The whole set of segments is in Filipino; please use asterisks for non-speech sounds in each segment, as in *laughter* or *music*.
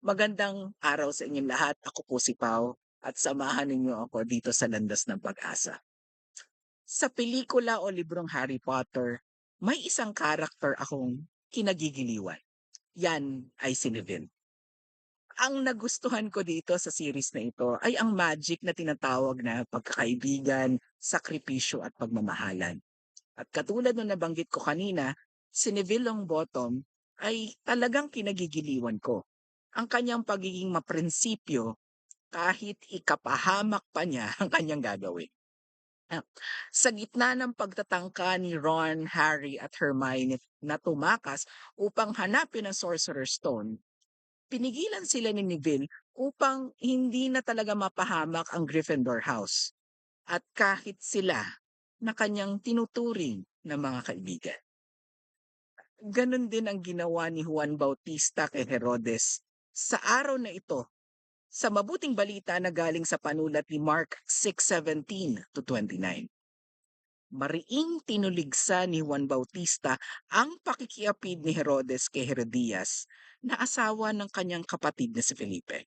Magandang araw sa inyong lahat. Ako po si Pau at samahan ninyo ako dito sa Landas ng Pag-asa. Sa pelikula o librong Harry Potter, may isang karakter akong kinagigiliwan. Yan ay si Neville. Ang nagustuhan ko dito sa series na ito ay ang magic na tinatawag na pagkakaibigan, sakripisyo at pagmamahalan. At katulad ng nabanggit ko kanina, si Neville Longbottom ay talagang kinagigiliwan ko. Ang kanyang pagiging maprinsipyo kahit ikapahamak pa niya *laughs* ang kanyang gagawin. Ah, Sa gitna ng pagtatangka ni Ron, Harry at Hermione na tumakas upang hanapin ang Sorcerer's Stone, pinigilan sila ni Neville upang hindi na talaga mapahamak ang Gryffindor House at kahit sila na kanyang tinuturing na mga kaibigan. Ganon din ang ginawa ni Juan Bautista kay Herodes sa araw na ito sa mabuting balita na galing sa panulat ni Mark 6:17 to 29. Mariing tinuligsa ni Juan Bautista ang pakikiapid ni Herodes kay Herodias na asawa ng kanyang kapatid na si Felipe.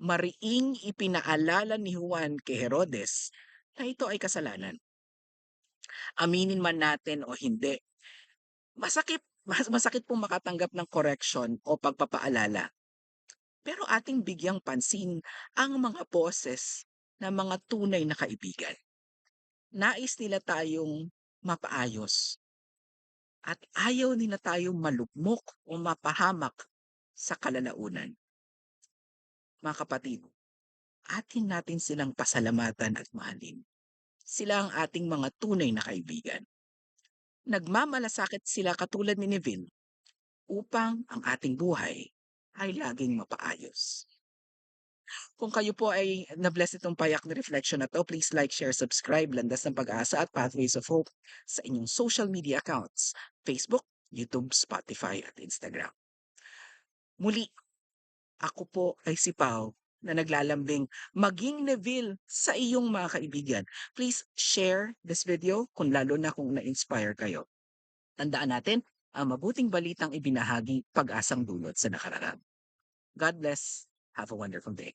Mariing ipinaalala ni Juan kay Herodes na ito ay kasalanan. Aminin man natin o hindi, masakit mas masakit pong makatanggap ng correction o pagpapaalala. Pero ating bigyang pansin ang mga boses ng mga tunay na kaibigan. Nais nila tayong mapaayos at ayaw nila tayong malugmok o mapahamak sa kalalaunan. Mga kapatid, atin natin silang pasalamatan at mahalin. Sila ang ating mga tunay na kaibigan. Nagmamalasakit sila katulad ni Neville upang ang ating buhay ay laging mapaayos. Kung kayo po ay na-bless itong payak na reflection na to, please like, share, subscribe, Landas ng Pag-asa at Pathways of Hope sa inyong social media accounts, Facebook, YouTube, Spotify at Instagram. Muli, ako po ay si Pau na naglalambing maging Neville sa iyong mga kaibigan. Please share this video kung lalo na kung na-inspire kayo. Tandaan natin, ang mabuting balitang ibinahagi pag-asang dulot sa nakararami. God bless. Have a wonderful day.